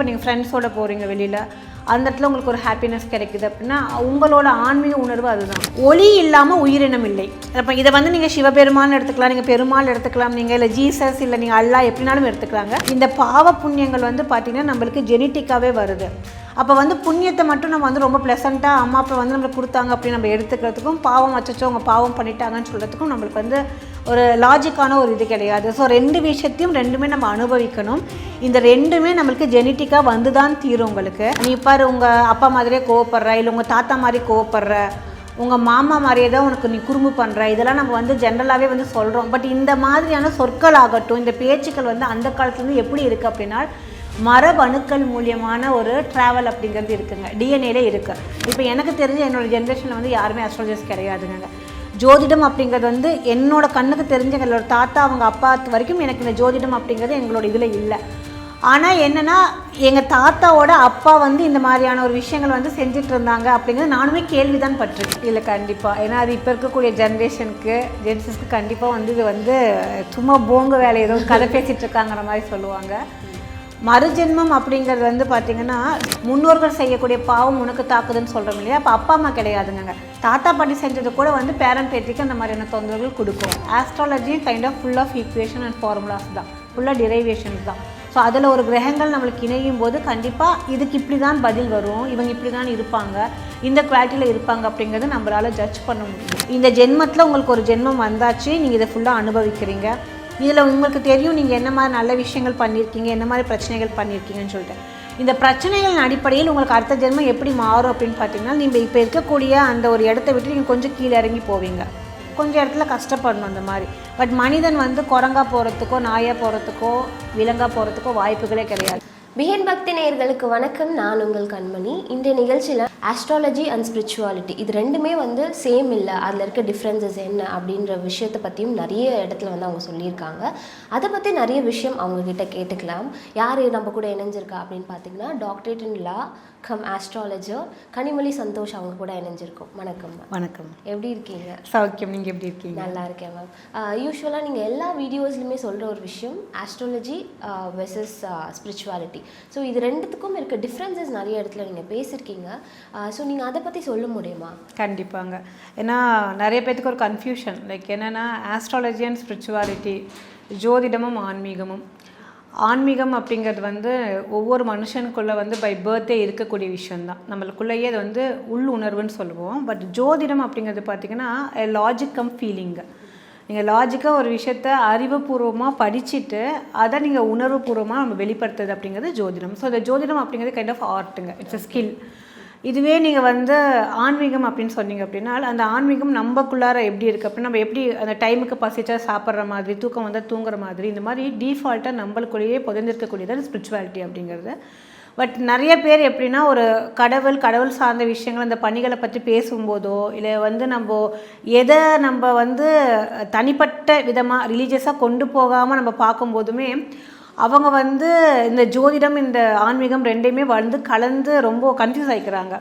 இப்போ நீங்கள் ஃப்ரெண்ட்ஸோட போகிறீங்க வெளியில் அந்த இடத்துல உங்களுக்கு ஒரு ஹாப்பினஸ் கிடைக்குது அப்படின்னா உங்களோட ஆன்மீக உணர்வு அதுதான். ஒளி இல்லாமல் உயிரினம் இல்லை. அப்போ இதை வந்து நீங்கள் சிவபெருமான் எடுத்துக்கலாம் நீங்கள் பெருமாள் எடுத்துக்கலாம் நீங்கள் இல்லை ஜீசஸ் இல்லை நீங்கள் அல்லா எப்படினாலும் எடுத்துக்கலாங்க. இந்த பாவ புண்ணியங்கள் வந்து பார்த்திங்கன்னா நம்மளுக்கு ஜெனட்டிக்காகவே வருது. அப்போ வந்து புண்ணியத்தை மட்டும் நம்ம வந்து ரொம்ப ப்ளசண்ட்டாக அம்மா அப்பா வந்து நம்மளுக்கு கொடுத்தாங்க அப்படின்னு நம்ம எடுத்துக்கிறதுக்கும் பாவம் வச்சச்சோ அவங்க பாவம் பண்ணிட்டாங்கன்னு சொல்கிறதுக்கும் நம்மளுக்கு வந்து ஒரு லாஜிக்கான ஒரு இது கிடையாது. ஸோ ரெண்டு விஷயத்தையும் ரெண்டுமே நம்ம அனுபவிக்கணும். இந்த ரெண்டுமே நம்மளுக்கு ஜெனட்டிக்காக வந்து தான் தீரும் உங்களுக்கு. நீ பாரு உங்கள் அப்பா மாதிரியே கோவப்படுற இல்லை உங்கள் தாத்தா மாதிரி கோவப்படுற உங்கள் மாமா மாதிரியே தான் உனக்கு நீ குறும்பு பண்ணுற இதெல்லாம் நம்ம வந்து ஜென்ரலாகவே வந்து சொல்கிறோம் பட் இந்த மாதிரியான சொற்கள் ஆகட்டும் இந்த பேச்சுக்கள் வந்து அந்த காலத்துலேருந்து எப்படி இருக்குது அப்படின்னா மரபணுக்கள் மூலியமான ஒரு ட்ராவல் அப்படிங்கிறது இருக்குங்க. டிஎன்ஏல இருக்குது இப்போ எனக்கு தெரிஞ்ச என்னோடய ஜென்ரேஷனில் வந்து யாருமே அஸ்ட்ராலஜர்ஸ் கிடையாதுங்க. ஜோதிடம் அப்படிங்கிறது வந்து என்னோட கண்ணுக்கு தெரிஞ்ச எங்களோட தாத்தா அவங்க அப்பா வரைக்கும் எனக்கு இந்த ஜோதிடம் அப்படிங்கிறது எங்களோட இதில் இல்லை. ஆனால் என்னென்னா எங்கள் தாத்தாவோட அப்பா வந்து இந்த மாதிரியான ஒரு விஷயங்கள் வந்து செஞ்சுட்டு இருந்தாங்க அப்படிங்கிறது நானுமே கேள்வி தான் பட்டிருக்கேன். இல்லை கண்டிப்பாக ஏன்னா அது இப்போ இருக்கக்கூடிய ஜென்ரேஷனுக்கு ஜென்சஸ்க்கு கண்டிப்பாக வந்து இது வந்து சும்மா போங்க வேலை ஏதோ கதை பேசிகிட்டு இருக்காங்கிற மாதிரி சொல்லுவாங்க. மறுஜென்மம் அப்படிங்கிறது வந்து பார்த்திங்கன்னா முன்னோர்கள் செய்யக்கூடிய பாவம் உனக்கு தாக்குதுன்னு சொல்கிறோம் இல்லையா? அப்போ அப்பா அம்மா கிடையாதுங்க தாத்தா பாட்டி செஞ்சது கூட வந்து பேரண்ட் பேத்திக்கு அந்த மாதிரியான தொந்தரவுகள் கொடுக்கும். Astrology kind of full of equation and formulas தான். ஃபுல்லாக டிரைவேஷன்ஸ் தான். ஸோ அதில் ஒரு கிரகங்கள் நம்மளுக்கு இணையும் போது கண்டிப்பாக இதுக்கு இப்படி தான் பதில் வரும். இவங்க இப்படி தான் இருப்பாங்க. இந்த குவாலிட்டியில் இருப்பாங்க அப்படிங்கிறது நம்மளால் ஜட்ஜ் பண்ண முடியும். இந்த ஜென்மத்தில் உங்களுக்கு ஒரு ஜென்மம் வந்தாச்சு. நீங்கள் இதை ஃபுல்லாக அனுபவிக்கிறீங்க. இதில் உங்களுக்கு தெரியும் நீங்கள் என்ன மாதிரி நல்ல விஷயங்கள் பண்ணியிருக்கீங்க என்ன மாதிரி பிரச்சனைகள் பண்ணியிருக்கீங்கன்னு சொல்லிட்டு. இந்த பிரச்சனைகளின் அடிப்படையில் உங்களுக்கு அடுத்த ஜென்மம் எப்படி மாறும் அப்படின்னு பார்த்தீங்கன்னா நீங்கள் இப்போ இருக்கக்கூடிய அந்த ஒரு இடத்த விட்டு நீங்கள் கொஞ்சம் கீழே இறங்கி போவீங்க. கொஞ்சம் இடத்துல கஷ்டப்படணும் அந்த மாதிரி. பட் மனிதன் வந்து குரங்கா போகிறதுக்கோ நாயாக போகிறதுக்கோ விலங்காக போகிறதுக்கோ வாய்ப்புகளே கிடையாது. பிஹன் பக்தி நேயர்களுக்கு வணக்கம். நான் உங்கள் கண்மணி. இந்த நிகழ்ச்சியில் ஆஸ்ட்ராலஜி அண்ட் ஸ்பிரிச்சுவாலிட்டி இது ரெண்டுமே வந்து சேம் இல்லை. அதில் இருக்க டிஃப்ரென்சஸ் என்ன அப்படின்ற விஷயத்தை பற்றியும் நிறைய இடத்துல வந்து அவங்க சொல்லியிருக்காங்க. அதை பற்றி நிறைய விஷயம் அவங்க கிட்ட கேட்டுக்கலாம். யார் நம்ம கூட இணைஞ்சிருக்கா அப்படின்னு பார்த்தீங்கன்னா doctorate in law cum astrologer Kanimozhi Santhosh அவங்க கூட இணைஞ்சிருக்கோம். வணக்கம் வணக்கம். எப்படி இருக்கீங்க? சௌக்கியம் நீங்கள் எப்படி இருக்கீங்க? நல்லா இருக்கேன் மேம் யூஸ்வலாக நீங்கள் எல்லா வீடியோஸ்லையுமே சொல்கிற ஒரு விஷயம் ஆஸ்ட்ராலஜி வெர்சஸ் ஸ்பிரிச்சுவாலிட்டி ஸோ இது ரெண்டுத்துக்கும் இருக்க டிஃப்ரென்சஸ் நிறைய இடத்துல நீங்கள் பேசியிருக்கீங்க ஸோ நீங்கள் அதை பற்றி சொல்ல முடியுமா? கண்டிப்பாங்க. ஏன்னா நிறைய பேத்துக்கு ஒரு கன்ஃபியூஷன் லைக் என்னென்னா ஆஸ்ட்ராலஜி அண்ட் ஸ்பிரிச்சுவாலிட்டி ஜோதிடமும் ஆன்மீகமும். ஆன்மீகம் அப்படிங்கிறது வந்து ஒவ்வொரு மனுஷனுக்குள்ளே வந்து பை பர்த்டே இருக்கக்கூடிய விஷயந்தான் நம்மளுக்குள்ளேயே அது வந்து உள் உணர்வுன்னு சொல்லுவோம். பட் ஜோதிடம் அப்படிங்கிறது பார்த்திங்கன்னா லாஜிக் கம் ஃபீலிங்கு நீங்கள் லாஜிக்காக ஒரு விஷயத்த அறிவுபூர்வமாக படிச்சுட்டு அதை நீங்கள் உணர்வுபூர்வமாக நம்ம வெளிப்படுத்துறது அப்படிங்கிறது ஜோதிடம். ஸோ இந்த ஜோதிடம் அப்படிங்கிறது கைண்ட் ஆஃப் ஆர்ட்டுங்க இட்ஸ் அ ஸ்கில் இதுவே நீங்கள் வந்து ஆன்மீகம் அப்படின்னு சொன்னீங்க அப்படின்னா அந்த ஆன்மீகம் நம்மக்குள்ளார எப்படி இருக்குது அப்படின்னா நம்ம எப்படி அந்த டைமுக்கு பசிச்சா சாப்பிட்ற மாதிரி தூக்கம் வந்தால் தூங்குற மாதிரி இந்த மாதிரி டீஃபால்ட்டாக நம்மளுக்குள்ளேயே புதைந்திருக்கக்கூடியது ஸ்பிரிச்சுவாலிட்டி அப்படிங்கிறது. பட் நிறைய பேர் எப்படின்னா ஒரு கடவுள் கடவுள் சார்ந்த விஷயங்கள் அந்த பணிகளை பற்றி பேசும்போதோ இல்லை வந்து நம்ம எதை நம்ம வந்து தனிப்பட்ட விதமாக ரிலீஜியஸாக கொண்டு போகாமல் நம்ம பார்க்கும்போதுமே அவங்க வந்து இந்த ஜோதிடம் இந்த ஆன்மீகம் ரெண்டையுமே வந்து கலந்து ரொம்ப கன்ஃபியூஸ் ஆகிக்கிறாங்க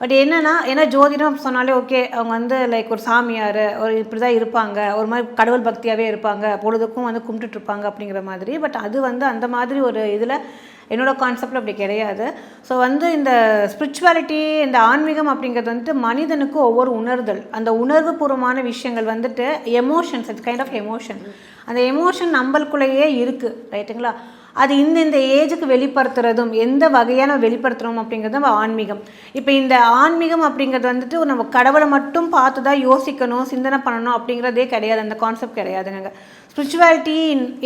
பட் என்னென்னா ஏன்னா ஜோதிடம் சொன்னாலே ஓகே அவங்க வந்து லைக் ஒரு சாமியார் ஒரு இப்படி தான் இருப்பாங்க. ஒரு மாதிரி கடவுள் பக்தியாகவே இருப்பாங்க. பொழுதுக்கும் வந்து கும்பிட்டுட்ருப்பாங்க அப்படிங்கிற மாதிரி. பட் அது வந்து அந்த மாதிரி ஒரு இதில் என்னோடய கான்செப்டில் அப்படி கிடையாது. ஸோ வந்து இந்த ஸ்பிரிச்சுவாலிட்டி இந்த ஆன்மீகம் அப்படிங்கிறது வந்துட்டு மனிதனுக்கு ஒவ்வொரு உணர்தல். அந்த உணர்வுபூர்வமான விஷயங்கள் வந்துட்டு emotions it's kind of emotion அந்த எமோஷன் நம்மளுக்குள்ளேயே இருக்குது ரைட்டுங்களா அது இந்த இந்த ஏஜுக்கு வெளிப்படுத்துறதும் எந்த வகையான வெளிப்படுத்துகிறோம் அப்படிங்கிறது நம்ம ஆன்மீகம். இப்போ இந்த ஆன்மீகம் அப்படிங்கிறது வந்துட்டு நம்ம கடவுளை மட்டும் பார்த்து தான் யோசிக்கணும் சிந்தனை பண்ணணும் அப்படிங்கிறதே கிடையாது. அந்த கான்செப்ட் கிடையாதுங்க. ஸ்பிரிச்சுவாலிட்டி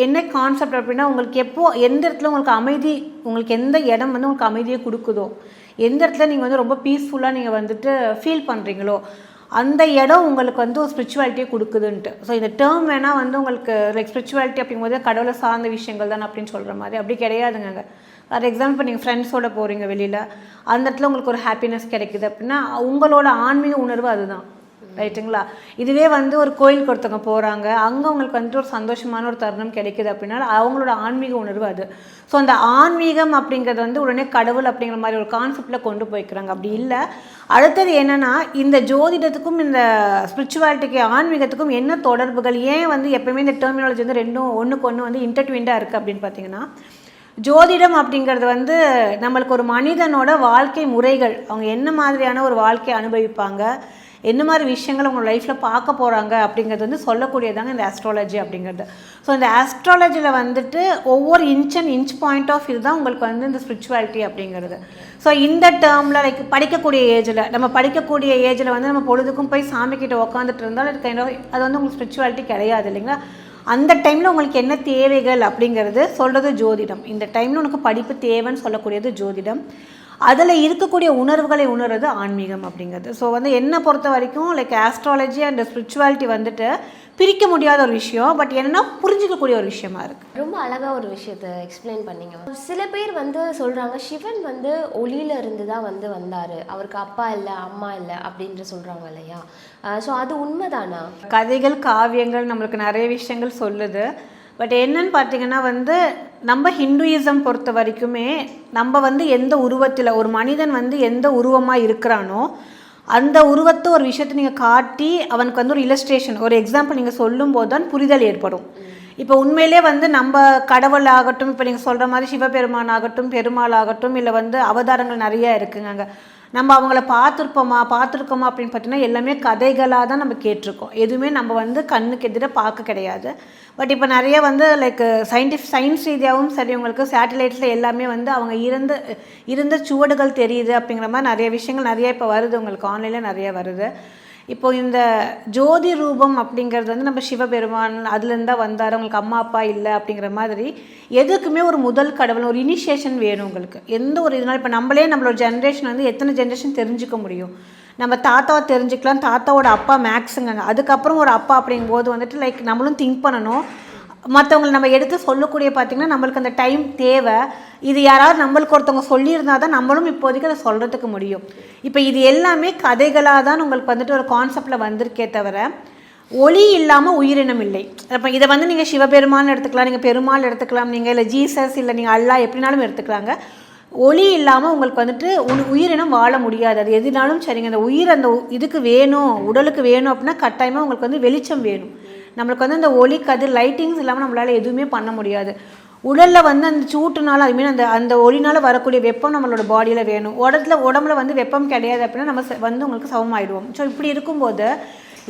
என்ன கான்செப்ட் அப்படின்னா உங்களுக்கு எப்போ எந்த இடத்துல உங்களுக்கு அமைதி உங்களுக்கு எந்த இடம் வந்து உங்களுக்கு அமைதியை கொடுக்குதோ எந்த இடத்துல நீங்கள் வந்து ரொம்ப பீஸ்ஃபுல்லாக நீங்கள் வந்துட்டு ஃபீல் பண்ணுறீங்களோ அந்த இடம் உங்களுக்கு வந்து ஒரு ஸ்பிரிச்சுவாலிட்டியை கொடுக்குதுன்ட்டு. ஸோ இந்த டேர்ம் வேணால் வந்து உங்களுக்கு லைக் ஸ்பிரிச்சுவாலிட்டி அப்படிங்கும்போது கடவுளை சார்ந்த விஷயங்கள் தான் அப்படின்னு சொல்கிற மாதிரி. அப்படி கிடையாதுங்க. ஃபார் எக்ஸாம்பிள் நீங்கள் ஃப்ரெண்ட்ஸோட போகிறீங்க வெளியில். அந்த இடத்துல உங்களுக்கு ஒரு ஹாப்பினஸ் கிடைக்குது அப்படின்னா உங்களோட ஆன்மீக உணர்வு அதுதான். ரைட்டுங்களா இதுவே வந்து ஒரு கோயிலுக்கு ஒருத்தவங்க போகிறாங்க அங்கே அவங்களுக்கு வந்துட்டு ஒரு சந்தோஷமான ஒரு தருணம் கிடைக்குது அப்படின்னா அவங்களோட ஆன்மீக உணர்வு அது. ஸோ அந்த ஆன்மீகம் அப்படிங்கிறது வந்து உடனே கடவுள் அப்படிங்கிற மாதிரி ஒரு கான்செப்டில் கொண்டு போய்க்கிறாங்க. அப்படி இல்லை. அடுத்தது என்னென்னா இந்த ஜோதிடத்துக்கும் இந்த ஸ்பிரிச்சுவாலிட்டிக்கு ஆன்மீகத்துக்கும் என்ன தொடர்புகள்? ஏன் வந்து எப்பயுமே இந்த டெர்மினாலஜி வந்து ரெண்டும் ஒன்றுக்கு ஒன்று வந்து இன்டர்ட்விண்டாக இருக்குது அப்படின்னு பார்த்தீங்கன்னா ஜோதிடம் அப்படிங்கிறது வந்து நம்மளுக்கு ஒரு மனிதனோட வாழ்க்கை முறைகள். அவங்க என்ன மாதிரியான ஒரு வாழ்க்கையை அனுபவிப்பாங்க? என்ன மாதிரி விஷயங்கள் அவங்க லைஃப்பில் பார்க்க போகிறாங்க அப்படிங்கிறது வந்து சொல்லக்கூடியதாங்க இந்த ஆஸ்ட்ராலஜி அப்படிங்கிறது. ஸோ இந்த ஆஸ்ட்ராலஜியில் வந்துட்டு ஒவ்வொரு inch and inch point of இது தான் உங்களுக்கு வந்து இந்த ஸ்பிரிச்சுவாலிட்டி அப்படிங்கிறது. ஸோ இந்த டேர்மில் லைக் படிக்கக்கூடிய ஏஜில் நம்ம படிக்கக்கூடிய ஏஜில் வந்து நம்ம பொழுதுக்கும் போய் சாமி கிட்ட உட்காந்துட்டு இருந்தாலும் அது கைண்ட் ஆஃப் அது வந்து உங்களுக்கு ஸ்பிரிச்சுவாலிட்டி கிடையாது இல்லைங்களா? அந்த டைமில் உங்களுக்கு என்ன தேவைகள் அப்படிங்கிறது சொல்கிறது ஜோதிடம். இந்த டைமில் உனக்கு படிப்பு தேவைன்னு சொல்லக்கூடியது ஜோதிடம். அதில் இருக்கக்கூடிய உணர்வுகளை உணர்றது ஆன்மீகம் அப்படிங்கிறது. ஸோ வந்து என்னை பொறுத்த வரைக்கும் லைக் ஆஸ்ட்ராலஜி அண்ட் ஸ்பிரிச்சுவாலிட்டி வந்துட்டு பிரிக்க முடியாத ஒரு விஷயம் பட் என்னன்னா புரிஞ்சிக்கக்கூடிய ஒரு விஷயமா இருக்குது ரொம்ப அழகா ஒரு விஷயத்த எக்ஸ்பிளைன் பண்ணீங்க. சில பேர் வந்து சொல்றாங்க சிவன் வந்து ஒளியில இருந்து தான் வந்து வந்தாரு. அவருக்கு அப்பா இல்லை அம்மா இல்லை அப்படின்ற சொல்றாங்க இல்லையா? ஸோ அது உண்மைதானா? கதைகள் காவியங்கள் நம்மளுக்கு நிறைய விஷயங்கள் சொல்லுது. பட் என்னன்னு பார்த்தீங்கன்னா வந்து நம்ம ஹிந்துயிசம் பொறுத்த வரைக்குமே நம்ம வந்து எந்த உருவத்தில் ஒரு மனிதன் வந்து எந்த உருவமாக இருக்கிறானோ அந்த உருவத்தை ஒரு விஷயத்தை நீங்கள் காட்டி அவனுக்கு வந்து ஒரு இலஸ்ட்ரேஷன் ஒரு எக்ஸாம்பிள் நீங்கள் சொல்லும்போது தான் புரிதல் ஏற்படும். இப்போ உண்மையிலே வந்து நம்ம கடவுள் ஆகட்டும் இப்போ நீங்கள் சொல்கிற மாதிரி சிவபெருமான் ஆகட்டும் பெருமாள் ஆகட்டும் இல்லை வந்து அவதாரங்கள் நிறையா இருக்குங்க அங்கே நம்ம அவங்கள பார்த்துருப்போமா பார்த்துருக்கோமா அப்படின்னு பார்த்தீங்கன்னா எல்லாமே கதைகளாக தான் நம்ம கேட்டிருக்கோம். எதுவுமே நம்ம வந்து கண்ணுக்கு எதிராக பார்க்க கிடையாது. பட் இப்போ நிறைய வந்து லைக் சயின்டிஃபிக் சயின்ஸ் ரீதியாகவும் சரி உங்களுக்கு சேட்டலைட்ஸில் எல்லாமே வந்து அவங்க இருந்த இருந்த சுவடுகள் தெரியுது அப்படிங்கிற மாதிரி நிறைய விஷயங்கள் நிறைய இப்போ வருது. உங்களுக்கு ஆன்லைனில் நிறைய வருது. இப்போ இந்த ஜோதி ரூபம் அப்படிங்கிறது வந்து நம்ம சிவபெருமான் அதுலேருந்து தான் வந்தார் உங்களுக்கு அம்மா அப்பா இல்லை அப்படிங்கிற மாதிரி எதுக்குமே ஒரு முதல் கடவுள் ஒரு இனிஷியேஷன் வேணும் உங்களுக்கு. எந்த ஒரு இதனால இப்போ நம்மளே நம்மளோட ஜென்ரேஷன் வந்து எத்தனை ஜென்ரேஷன் தெரிஞ்சுக்க முடியும்? நம்ம தாத்தாவை தெரிஞ்சுக்கலாம் தாத்தாவோட அப்பா மேக்ஸுங்க அதுக்கப்புறம் ஒரு அப்பா அப்படிங்கும்போது வந்துட்டு லைக் நம்மளும் திங்க் பண்ணணும். மற்றவங்களை நம்ம எடுத்து சொல்லக்கூடிய பார்த்திங்கன்னா நம்மளுக்கு அந்த டைம் தேவை. இது யாராவது நம்மளுக்கு ஒருத்தவங்க சொல்லியிருந்தா தான் நம்மளும் இப்போதைக்கு அதை சொல்கிறதுக்கு முடியும். இப்போ இது எல்லாமே கதைகளாக தான் உங்களுக்கு வந்துட்டு ஒரு கான்செப்டில் வந்திருக்கே தவிர ஒளி இல்லாமல் உயிரினம் இல்லை. அப்போ இதை வந்து நீங்கள் சிவபெருமான் எடுத்துக்கலாம் நீங்கள் பெருமாள் எடுத்துக்கலாம் நீங்கள் இல்லை ஜீசஸ் இல்லை நீங்கள் அல்லா எப்படினாலும் எடுத்துக்கலாங்க. ஒளி இல்லாமல் உங்களுக்கு வந்துட்டு உன் உயிரினம் வாழ முடியாது. அது எதுனாலும் சரிங்க. அந்த உயிர் அந்த இதுக்கு வேணும் உடலுக்கு வேணும் அப்படின்னா கட்டாயமாக உங்களுக்கு வந்து வெளிச்சம் வேணும். நம்மளுக்கு வந்து அந்த ஒளி கதிர் லைட்டிங்ஸ் இல்லாமல் நம்மளால் எதுவுமே பண்ண முடியாது. உடலில் வந்து அந்த சூட்டுனால ஐ மீன் அந்த அந்த ஒளினால் வரக்கூடிய வெப்பம் நம்மளோட பாடியில் வேணும். உடத்துல உடம்புல வந்து வெப்பம் கிடையாது அப்படின்னா நம்ம வந்து உங்களுக்கு சமமாயிடுவோம். ஸோ இப்படி இருக்கும்போது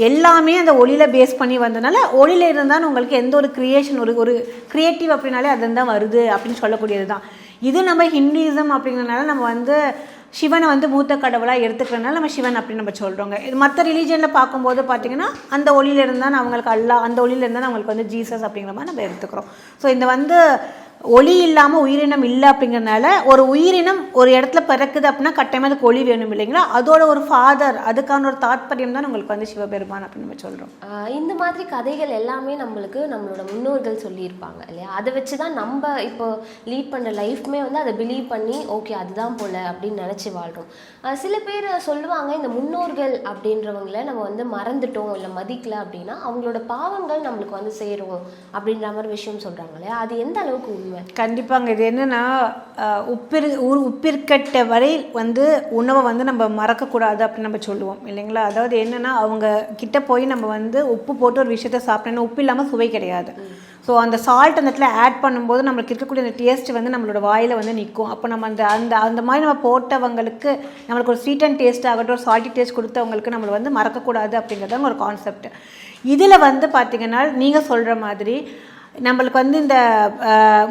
எல்லாமே அந்த ஒளியில் பேஸ் பண்ணி வந்தனால ஒளியில் இருந்தால் உங்களுக்கு எந்த ஒரு க்ரியேஷன் ஒரு ஒரு க்ரியேட்டிவ் அப்படின்னாலே அதுதான் தான் வருது அப்படின்னு சொல்லக்கூடியது தான் இது நம்ம ஹிந்துயிசம் அப்படிங்கிறனால நம்ம வந்து சிவனை வந்து மூத்த கடவுளாக எடுத்துக்கிறனால நம்ம சிவன் அப்படின்னு நம்ம சொல்கிறோங்க இது மற்ற ரிலீஜனில் பார்க்கும்போது பார்த்தீங்கன்னா அந்த ஒளியில இருந்தால் அவங்களுக்கு அல்லா அந்த ஒளியில இருந்தால் அவங்களுக்கு வந்து ஜீசஸ் அப்படிங்கிற மாதிரி நம்ம எடுத்துக்கிறோம். ஸோ இந்த வந்து ஒளி இல்லாமல் உயிரினம் இல்லை அப்படிங்கிறனால ஒரு உயிரினம் ஒரு இடத்துல பிறக்குது அப்படின்னா கட்டாயமாக அதுக்கு ஒளி வேணும் இல்லைங்களா? அதோட ஒரு ஃபாதர் அதுக்கான ஒரு தாற்பயம் தான் உங்களுக்கு வந்து சிவபெருமான் அப்படின்னு நம்ம சொல்கிறோம் இந்த மாதிரி கதைகள் எல்லாமே நம்மளுக்கு நம்மளோட முன்னோர்கள் சொல்லியிருப்பாங்க இல்லையா? அதை வச்சு தான் நம்ம இப்போ லீட் பண்ணுற லைஃப்மே வந்து அதை பிலீவ் பண்ணி ஓகே அதுதான் போல அப்படின்னு நினச்சி வாழ்கிறோம் சில பேர் சொல்லுவாங்க இந்த முன்னோர்கள் அப்படின்றவங்கள நம்ம வந்து மறந்துட்டோம் இல்லை மதிக்கல அப்படின்னா அவங்களோட பாவங்கள் நம்மளுக்கு வந்து சேரும் அப்படின்ற மாதிரி விஷயம் சொல்கிறாங்க இல்லையா? அது எந்த அளவுக்கு உண்மை கண்டிப்பாங்க. இது என்னென்னா உப்பிரு உப்பிற்கட்ட வரை வந்து உணவை வந்து நம்ம மறக்கக்கூடாது அப்படின்னு நம்ம சொல்லுவோம். இல்லைங்களா? அதாவது என்னென்னா அவங்க கிட்ட போய் நம்ம வந்து உப்பு போட்டு ஒரு விஷயத்த சாப்பிட்டோன்னா உப்பு இல்லாமல் சுவை கிடையாது. ஸோ அந்த சால்ட் அந்த இடத்துல ஆட் பண்ணும்போது நம்மளுக்கு இருக்கக்கூடிய அந்த டேஸ்ட் வந்து நம்மளோட வாயில் வந்து நிற்கும் அப்போ நம்ம அந்த அந்த அந்த மாதிரி நம்ம போட்டவங்களுக்கு நம்மளுக்கு ஒரு ஸ்வீட் அண்ட் டேஸ்ட் ஆகட்டும் ஒரு சால்ட்டி டேஸ்ட் கொடுத்தவங்களுக்கு நம்மளை வந்து மறக்கக்கூடாது அப்படிங்கிறது ஒரு கான்செப்ட் இதில் வந்து பார்த்திங்கன்னா நீங்கள் சொல்கிற மாதிரி நம்மளுக்கு வந்து இந்த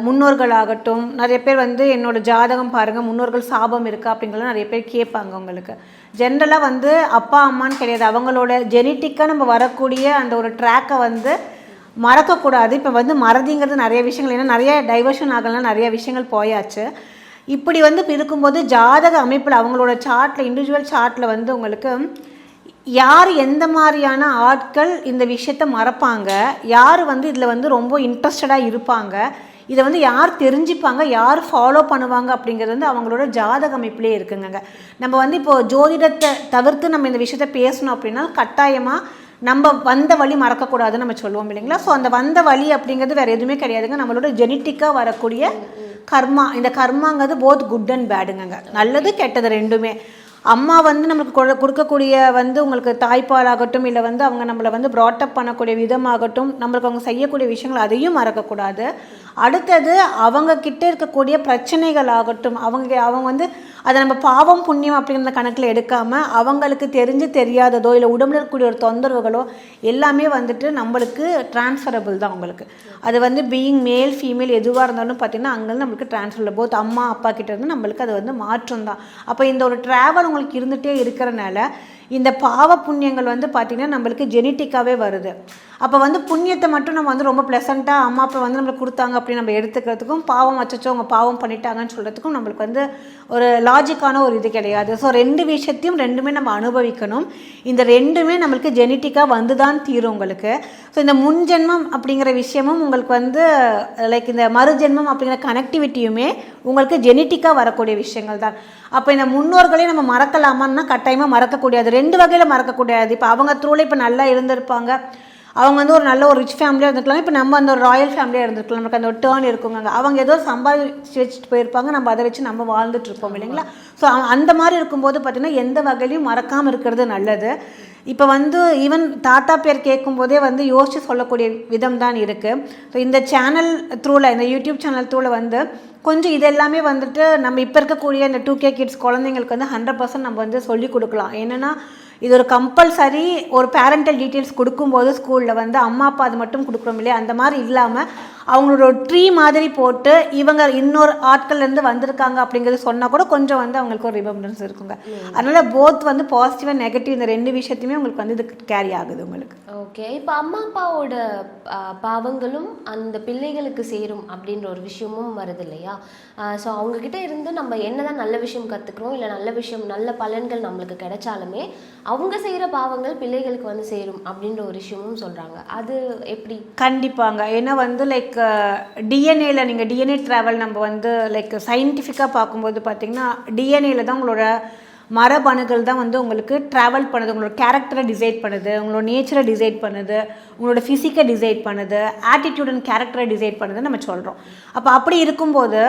முன்னோர்கள் ஆகட்டும் நிறைய பேர் வந்து என்னோடய ஜாதகம் பாருங்கள் முன்னோர்கள் சாபம் இருக்கா அப்படிங்கிறத நிறைய பேர் கேட்பாங்க உங்களுக்கு. ஜென்ரலாக வந்து அப்பா அம்மான்னு கிடையாது. அவங்களோட ஜெனட்டிக்காக நம்ம வரக்கூடிய அந்த ஒரு ட்ராக்கை வந்து மறக்கக்கூடாது. இப்போ வந்து மறதிங்கிறது நிறைய விஷயங்கள். ஏன்னா நிறைய டைவர்ஷன் ஆகலாம் நிறைய விஷயங்கள் போயாச்சு. இப்படி வந்து இருக்கும்போது ஜாதக அமைப்பில் அவங்களோட சார்ட்டில் இண்டிவிஜுவல் சார்ட்டில் வந்து உங்களுக்கு யார் எந்த மாதிரியான ஆட்கள் இந்த விஷயத்த மறப்பாங்க? யார் வந்து இதில் வந்து ரொம்ப இன்ட்ரெஸ்டடாக இருப்பாங்க? இதை வந்து யார் தெரிஞ்சுப்பாங்க? யார் ஃபாலோ பண்ணுவாங்க? அப்படிங்கிறது வந்து அவங்களோட ஜாதக அமைப்பிலே இருக்குங்க நம்ம வந்து இப்போது ஜோதிடத்தை தவிர்த்து நம்ம இந்த விஷயத்த பேசணும் அப்படின்னா கட்டாயமாக நம்ம வந்த வழி மறக்கக்கூடாதுன்னு நம்ம சொல்லுவோம் இல்லைங்களா? ஸோ அந்த வந்த வழி அப்படிங்கிறது வேறு எதுவுமே கிடையாதுங்க. நம்மளோட ஜெனட்டிக்காக வரக்கூடிய கர்மா. இந்த கர்மாங்கிறது போத் குட் அண்ட் பேடுங்க நல்லது கெட்டது ரெண்டுமே. அம்மா வந்து நம்மளுக்கு கொடு- கொடுக்கக்கூடிய வந்து உங்களுக்கு தாய்ப்பால் ஆகட்டும் இல்லை வந்து அவங்க நம்மளை வந்து ப்ராட்டப் பண்ணக்கூடிய விதமாகட்டும் நம்மளுக்கு அவங்க செய்யக்கூடிய விஷயங்கள் அதையும் மறக்கக்கூடாது. அடுத்தது அவங்க கிட்ட இருக்கக்கூடிய பிரச்சனைகள் ஆகட்டும் அவங்க அவங்க வந்து அதை நம்ம பாவம் புண்ணியம் அப்படிங்கிற கணக்கில் எடுக்காமல் அவங்களுக்கு தெரிஞ்சு தெரியாததோ இல்லை உடம்புல இருக்கக்கூடிய ஒரு தொந்தரவுகளோ எல்லாமே வந்துட்டு நம்மளுக்கு டிரான்ஸ்ஃபரபிள் தான் உங்களுக்கு. அது வந்து பீயிங் மேல் ஃபீமேல் எதுவாக இருந்தாலும் பார்த்தீங்கன்னா அங்கேருந்து நம்மளுக்கு டிரான்ஸ்ஃபர் போத் அம்மா அப்பா கிட்டேருந்து நம்மளுக்கு அது வந்து மாற்றம் தான். அப்போ இந்த ஒரு ட்ராவல் உங்களுக்கு இருந்துகிட்டே இருக்கிறனால இந்த பாவ புண்ணியங்கள் வந்து பார்த்திங்கன்னா நம்மளுக்கு ஜெனட்டிக்காகவே வருது. அப்போ வந்து புண்ணியத்தை மட்டும் நம்ம வந்து ரொம்ப ப்ளசண்ட்டாக அம்மா அப்பா வந்து நம்மளுக்கு கொடுத்தாங்க அப்படின்னு நம்ம எடுத்துக்கிறதுக்கும் பாவம் வச்சச்சோ அவங்க பாவம் பண்ணிட்டாங்கன்னு சொல்கிறதுக்கும் நம்மளுக்கு வந்து ஒரு லாஜிக்கான ஒரு இது கிடையாது. ஸோ ரெண்டு விஷயத்தையும் ரெண்டுமே நம்ம அனுபவிக்கணும். இந்த ரெண்டுமே நம்மளுக்கு ஜெனட்டிக்காக வந்து தான் தீரும் உங்களுக்கு. ஸோ இந்த முன்ஜென்மம் அப்படிங்கிற விஷயமும் உங்களுக்கு வந்து லைக் இந்த மறுஜென்மம் அப்படிங்கிற கனெக்டிவிட்டியுமே உங்களுக்கு ஜெனட்டிக்காக வரக்கூடிய விஷயங்கள் தான். அப்போ இந்த முன்னோர்களையும் நம்ம மறக்கலாமான்னா கட்டாயமாக மறக்கக்கூடாது ரெண்டு வகையில் மறக்கக்கூடாது இப்போ அவங்க த்ரூவில் இப்போ நல்லா இருந்திருப்பாங்க. அவங்க வந்து ஒரு நல்ல ஒரு ரிச் ஃபேமிலியாக இருந்துக்கலாம் இப்போ நம்ம அந்த ஒரு ராயல் ஃபேமிலியாக இருந்திருக்கலாம். நமக்கு அந்த ஒரு டேர்ன் இருக்குங்க அவங்க ஏதோ சம்பாதிச்சு வச்சுட்டு போயிருப்பாங்க. நம்ம அதை வச்சு நம்ம வாழ்ந்துட்டு இருப்போம் இல்லைங்களா? ஸோ அந்த மாதிரி இருக்கும்போது பார்த்திங்கன்னா எந்த வகையிலையும் மறக்காமல் இருக்கிறது நல்லது. இப்போ வந்து ஈவன் தாத்தா பேர் கேட்கும்போதே வந்து யோசித்து சொல்லக்கூடிய விதம் தான் இருக்குது ஸோ இந்த சேனல் த்ரூவில் இந்த யூடியூப் சேனல் த்ரூவில் வந்து கொஞ்சம் இது எல்லாமே வந்துட்டு நம்ம இப்போ இருக்கக்கூடிய இந்த டூ கே கிட்ஸ் குழந்தைங்களுக்கு வந்து ஹண்ட்ரட் பர்சன்ட் நம்ம வந்து சொல்லி கொடுக்கலாம். என்னென்னா இது ஒரு கம்பல்சரி ஒரு பேரண்டல் டீட்டெயில்ஸ் கொடுக்கும்போது ஸ்கூலில் வந்து அம்மா அப்பா அது மட்டும் கொடுக்குறோம் இல்லையா? அந்த மாதிரி இல்லாமல் அவங்களோட ட்ரீ மாதிரி போட்டு இவங்க இன்னொரு ஆட்கள்லேருந்து வந்திருக்காங்க அப்படிங்கிறது சொன்னால் கூட கொஞ்சம் வந்து அவங்களுக்கு ஒரு ரிமெம்பரன்ஸ் இருக்குங்க. அதனால் போத் வந்து பாசிட்டிவ் அண்ட் நெகட்டிவ் இந்த ரெண்டு விஷயத்தையுமே உங்களுக்கு வந்து இது கேரி ஆகுது உங்களுக்கு. ஓகே இப்போ அம்மா அப்பாவோட பாவங்களும் அந்த பிள்ளைகளுக்கு சேரும் அப்படின்ற ஒரு விஷயமும் வருது இல்லையா? ஸோ அவங்கக்கிட்ட இருந்து நம்ம என்னதான் நல்ல விஷயம் கற்றுக்குறோம் இல்லை நல்ல விஷயம் நல்ல பலன்கள் நம்மளுக்கு கிடைச்சாலுமே அவங்க செய்கிற பாவங்கள் பிள்ளைகளுக்கு வந்து சேரும் அப்படின்ற ஒரு விஷயமும் சொல்கிறாங்க அது எப்படி? கண்டிப்பாங்க. ஏன்னா வந்து லைக் டிஎன்ஏல நீங்கள் டிஎன்ஏ ட்ராவல் நம்ம வந்து லைக் சயின்டிஃபிக்காக பார்க்கும்போது பார்த்தீங்கன்னா டிஎன்ஏல தான் உங்களோட மரபணுகள் தான் வந்து உங்களுக்கு ட்ராவல் பண்ணுது. உங்களோட கேரக்டரை டிசைட் பண்ணுது. உங்களோட நேச்சரை டிசைட் பண்ணுது. உங்களோட ஃபிசிக்கை டிசைட் பண்ணுது. ஆட்டிடியூட் அண்ட் கேரக்டரை டிசைட் பண்ணுதுன்னு நம்ம சொல்கிறோம் அப்போ அப்படி இருக்கும்போது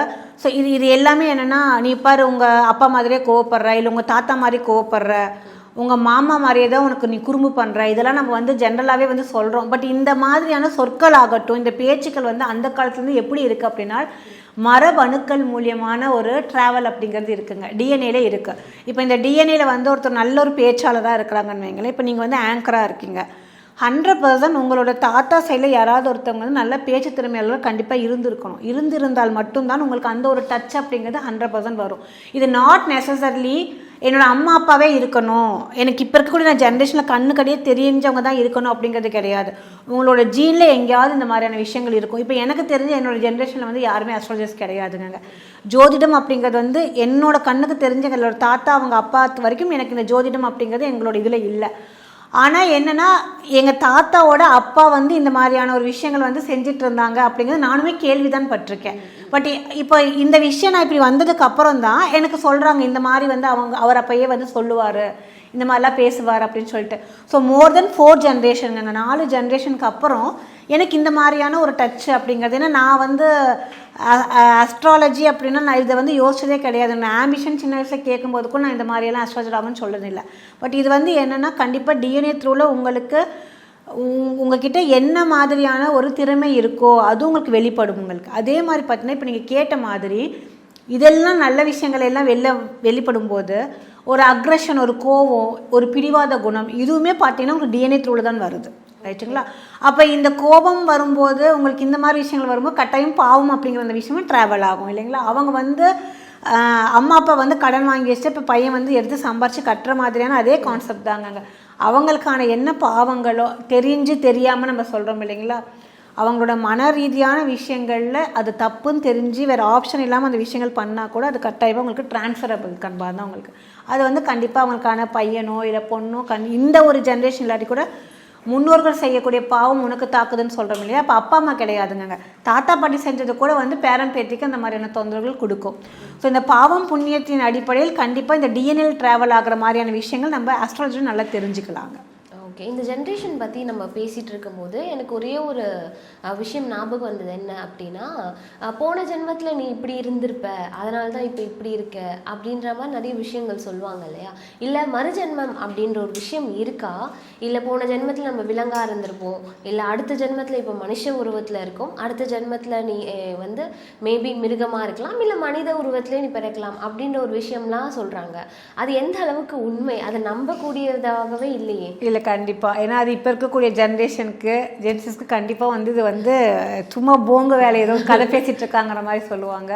ஸோ இது இது எல்லாமே என்னென்னா நீ பாரு உங்கள் அப்பா மாதிரியே கோவப்படுற இல்லை உங்கள் தாத்தா மாதிரி கோவப்படுற உங்கள் மாமா மாதிரியே தான் உனக்கு நீ குறும்பு பண்ணுற இதெல்லாம் நம்ம வந்து ஜென்ரலாகவே வந்து சொல்கிறோம் பட் இந்த மாதிரியான சொற்கள் ஆகட்டும் இந்த பேச்சுக்கள் வந்து அந்த காலத்துலேருந்து எப்படி இருக்குது அப்படின்னா மரபணுக்கள் மூலியமான ஒரு ட்ராவல் அப்படிங்கிறது இருக்குங்க. டிஎன்ஏல இருக்குது இப்போ இந்த டிஎன்ஏல வந்து ஒருத்தர் நல்ல ஒரு பேச்சாளராக இருக்கிறாங்கன்னு வைங்களேன். இப்போ நீங்கள் வந்து ஆங்கராக இருக்கீங்க. ஹண்ட்ரட் பர்சன்ட் உங்களோட தாத்தா சைடில் யாராவது ஒருத்தவங்க வந்து நல்ல பேச்சு திறமையாளர் கண்டிப்பாக இருந்திருக்கணும். இருந்திருந்தால் மட்டும்தான் உங்களுக்கு அந்த ஒரு டச் அப்படிங்கிறது ஹண்ட்ரட் பர்சன்ட் வரும். இது நாட் நெசசரிலி என்னோடய அம்மா அப்பாவே இருக்கணும். எனக்கு இப்போ இருக்கக்கூடிய நான் ஜென்ரேஷனில் கண்ணுக்கடியே கடையே தெரிஞ்சவங்க தான் இருக்கணும் அப்படிங்கிறது கிடையாது. உங்களோட ஜீனில் எங்கேயாவது இந்த மாதிரியான விஷயங்கள் இருக்கும். இப்போ எனக்கு தெரிஞ்ச என்னோடய ஜென்ரேஷனில் வந்து யாருமே அஸ்ட்ராலஜர்ஸ் கிடையாதுங்க. ஜோதிடம் அப்படிங்கிறது வந்து என்னோடய கண்ணுக்கு தெரிஞ்ச எங்களோட தாத்தா அவங்க அப்பா வரைக்கும் எனக்கு இந்த ஜோதிடம் அப்படிங்கிறது எங்களோட இதில் இல்லை. ஆனால் என்னென்னா எங்கள் தாத்தாவோட அப்பா வந்து இந்த மாதிரியான ஒரு விஷயங்கள் வந்து செஞ்சுட்டு இருந்தாங்க அப்படிங்கிறது நானுமே கேள்விதான் பட்டிருக்கேன். பட் இப்போ இந்த விஷயம் நான் இப்படி வந்ததுக்கு அப்புறம் தான் எனக்கு சொல்கிறாங்க இந்த மாதிரி வந்து அவங்க அவர் அப்பயே வந்து சொல்லுவார் இந்த மாதிரிலாம் பேசுவார் அப்படின்னு சொல்லிட்டு. ஸோ மோர் தென் ஃபோர் ஜென்ரேஷனுங்க நாலு ஜென்ரேஷனுக்கு அப்புறம் எனக்கு இந்த மாதிரியான ஒரு டச் அப்படிங்கிறது ஏன்னா நான் வந்து அஸ்ட்ராலஜி அப்படின்னா நான் இதை வந்து யோசிச்சதே கிடையாது. நான் ஆம்பிஷன் சின்ன வயசில் கேட்கும்போது கூட நான் இந்த மாதிரியெல்லாம் அஸ்ட்ராலஜர் ஆகும்னு சொல்லுறதில்லை பட் இது வந்து என்னென்னா கண்டிப்பாக டிஎன்ஏ த்ரூவில் உங்களுக்கு உங்ககிட்ட என்ன மாதிரியான ஒரு திறமை இருக்கோ அது உங்களுக்கு வெளிப்படும் உங்களுக்கு. அதே மாதிரி பார்த்தீங்கன்னா இப்போ நீங்கள் கேட்ட மாதிரி இதெல்லாம் நல்ல விஷயங்கள் எல்லாம் வெளில வெளிப்படும் போது ஒரு அக்ரஷன் ஒரு கோவம் ஒரு பிடிவாத குணம் இதுவுமே பார்த்தீங்கன்னா உங்களுக்கு டிஎன்ஏ த்ரூவில் தான் வருது. ரைட்டுங்களா அப்போ இந்த கோபம் வரும்போது உங்களுக்கு இந்த மாதிரி விஷயங்கள் வரும்போது கட்டாயம் பாவம் அப்படிங்கிற அந்த விஷயமும் ட்ராவல் ஆகும் இல்லைங்களா? அவங்க வந்து அம்மா அப்பா வந்து கடன் வாங்கி வச்சுட்டு இப்போ பையன் வந்து எடுத்து சம்பாரித்து கட்டுற மாதிரியான அதே கான்செப்ட் தாங்க அவங்களுக்கான என்ன பாவங்களோ தெரிஞ்சு தெரியாமல் நம்ம சொல்கிறோம் இல்லைங்களா? அவங்களோட மன ரீதியான விஷயங்களில் அது தப்புன்னு தெரிஞ்சு வேறு ஆப்ஷன் இல்லாமல் அந்த விஷயங்கள் பண்ணால் கூட அது கட்டாயமாக உங்களுக்கு ட்ரான்ஸ்ஃபரபிள் கண்பாக தான் அவங்களுக்கு. அது வந்து கண்டிப்பாக அவங்களுக்கான பையனோ இல்லை பொண்ணோ கண் இந்த ஒரு ஜென்ரேஷன் இல்லாட்டி கூட முன்னோர்கள் செய்யக்கூடிய பாவம் உனக்கு தாக்குதுன்னு சொல்கிறோம் இல்லையா? அப்போ அப்பா அம்மா கிடையாதுங்க தாத்தா பாட்டி செஞ்சது கூட வந்து பேரன் பேத்திக்கு அந்த மாதிரியான தொந்தரவுகள் கொடுக்கும். ஸோ இந்த பாவம் புண்ணியத்தின் அடிப்படையில் கண்டிப்பாக இந்த டிஎன்எல் ட்ராவல் ஆகிற மாதிரியான விஷயங்கள் நம்ம அஸ்ட்ராலஜி நல்லா தெரிஞ்சுக்கலாங்க. ஓகே. இந்த ஜென்ரேஷன் பற்றி நம்ம பேசிகிட்டு இருக்கும்போது எனக்கு ஒரே ஒரு விஷயம் ஞாபகம் வந்தது. என்ன அப்படின்னா போன ஜென்மத்தில் நீ இப்படி இருந்திருப்ப அதனால தான் இப்போ இப்படி இருக்க அப்படின்ற மாதிரி நிறைய விஷயங்கள் சொல்லுவாங்க இல்லையா? இல்லை மறுஜென்மம் அப்படின்ற ஒரு விஷயம் இருக்கா? இல்லை போன ஜென்மத்தில் நம்ம விலங்காக இருந்திருப்போம். இல்லை அடுத்த ஜென்மத்தில் இப்போ மனுஷ உருவத்தில் இருக்கோம். அடுத்த ஜென்மத்தில் நீ வந்து மேபி மிருகமாக இருக்கலாம். இல்லை மனித உருவத்திலே நீ பிறக்கலாம் அப்படின்ற ஒரு விஷயம்லாம் சொல்கிறாங்க அது எந்த அளவுக்கு உண்மை? அதை நம்பக்கூடியதாகவே இல்லையே. இல்லை கண்டிப்பாக ஏன்னா அது இப்போ இருக்கக்கூடிய ஜென்ரேஷனுக்கு ஜென்சஸ்க்கு கண்டிப்பாக வந்து இது வந்து சும்மா போங்க வேலை ஏதோ கதை பேசிகிட்டு இருக்காங்கிற மாதிரி சொல்லுவாங்க.